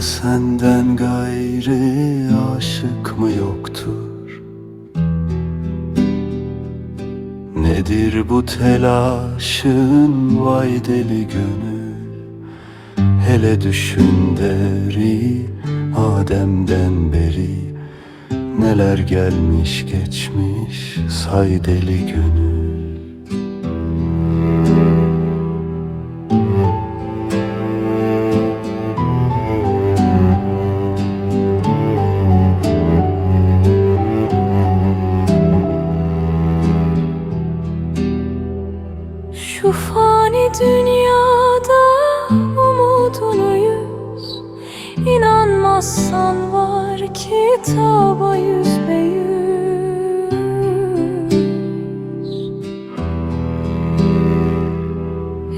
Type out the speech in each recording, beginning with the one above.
senden gayri aşık mı yoktur? Nedir bu telaşın vay deli gönül? Hele düşün deri Adem'den beri. Neler gelmiş geçmiş say deli gönül Şu fani dünyada umudunu yüz İnanmazsan var kitaba yüz be yüz.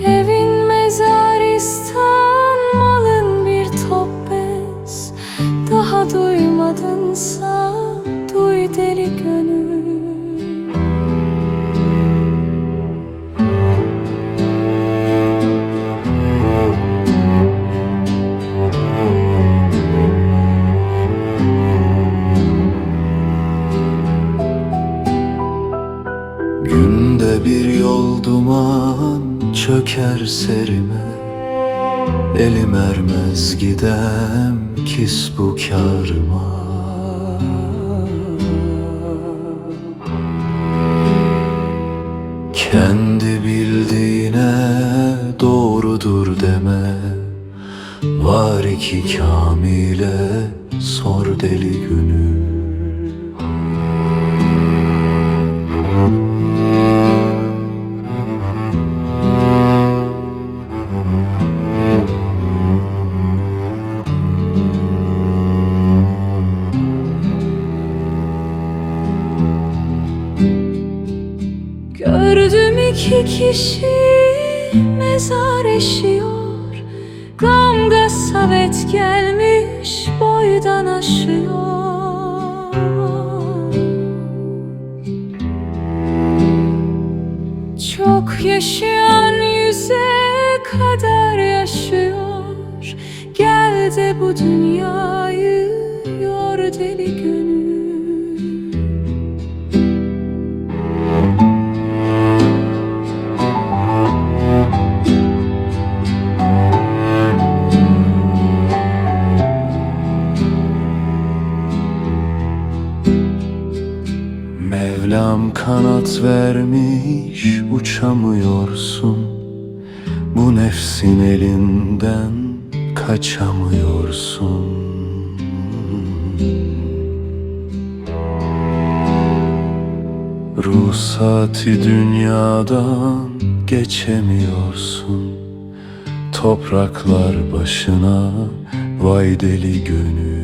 Evin mezaristan malın bir top bez Daha duymadınsa Bir yol duman çöker serime. Elim ermez gidem kis bu kârıma. Kendi bildiğine doğrudur deme. Var iki kamile sor deli günü iki kişi mezar eşiyor. Gamga savet gelmiş boydan aşıyor. Çok yaşayan yüze kadar yaşıyor. Gel de bu dünyayı yor deli gönül Mevlam kanat vermiş uçamıyorsun. Bu nefsin elinden kaçamıyorsun. Ruhsati dünyadan geçemiyorsun. Topraklar başına vay deli gönül